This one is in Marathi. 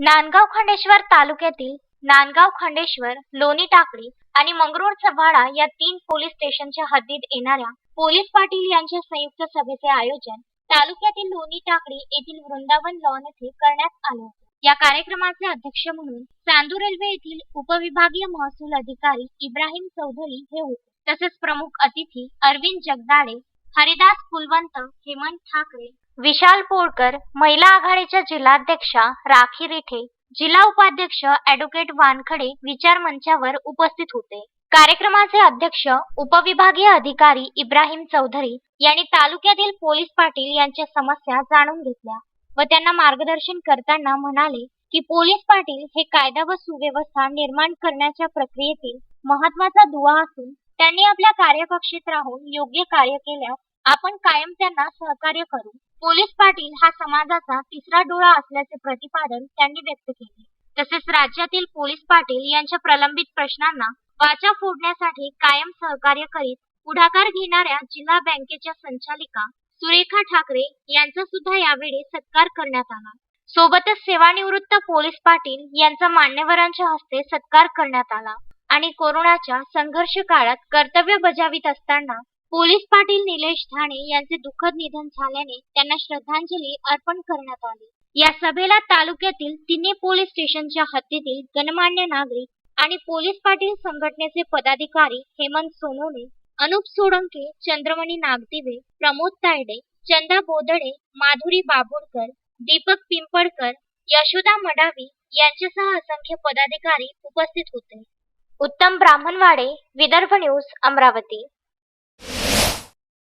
नांदगाव खंडेश्वर तालुक्यातील नांदगाव खंडेश्वर लोणी टाकळी आणि मंगरूळ चव्हाडा या तीन पोलीस स्टेशनच्या हद्दीत येणाऱ्या पोलीस पाटील यांच्या संयुक्त सभेचे आयोजन तालुक्यातील लोणी टाकळी येथील वृंदावन लॉन येथे करण्यात आले होते. या कार्यक्रमाचे अध्यक्ष म्हणून चांदू रेल्वे येथील उपविभागीय महसूल अधिकारी इब्राहिम चौधरी हे होते. तसेच प्रमुख अतिथी अरविंद जगदाळे हरिदास कुलवंत हेमंत ठाकरे विशाल पोळकर महिला आघाडीच्या जिल्हाध्यक्षा राखी रिठे जिल्हा उपाध्यक्ष ऍडव्होकेट वानखडे विचार मंचावर उपस्थित होते. कार्यक्रमाचे अध्यक्ष उपविभागीय अधिकारी इब्राहिम चौधरी यांनी तालुक्यातील पोलीस पाटील यांच्या समस्या जाणून घेतल्या व त्यांना मार्गदर्शन करताना म्हणाले की पोलीस पाटील हे कायदा व सुव्यवस्था निर्माण करण्याच्या प्रक्रियेतील महत्त्वाचा दुवा असून त्यांनी आपल्या कार्यकक्षेत राहून योग्य कार्य केल्यास आपण कायम त्यांना सहकार्य करू. पोलीस पाटील हा समाजाचा तिसरा डोळा असल्याचे प्रतिपादन त्यांनी व्यक्त केले. तसेच राज्यातील पोलीस पाटील यांच्या प्रलंबित प्रश्नांना वाचा फोडण्यासाठी कायम सहकार्य करीत पुढाकार घेणाऱ्या जिल्हा बँकेच्या संचालिका सुरेखा ठाकरे यांचा सुद्धा यावेळी सत्कार करण्यात आला. सोबतच सेवानिवृत्त पोलीस पाटील यांचा मान्यवरांच्या हस्ते सत्कार करण्यात आला आणि कोरोनाच्या संघर्ष काळात कर्तव्य बजावित असताना पोलीस पाटील निलेश ठाणे यांचे दुःखद निधन झाल्याने त्यांना श्रद्धांजली अर्पण करण्यात आली. या सभेला तालुक्यातील तिन्ही पोलीस स्टेशनच्या हद्दीतील गणमान्य नागरिक आणि पोलीस पाटील संघटनेचे पदाधिकारी हेमंत सोनवणे अनुप सोळंके चंद्रमणी नागदिवे प्रमोद तायडे चंदा बोदडे माधुरी बाबुळकर दीपक पिंपळकर यशोदा मडावी यांच्यासह असंख्य पदाधिकारी उपस्थित होते. उत्तम ब्राह्मणवाडे विदर्भ न्यूज अमरावती.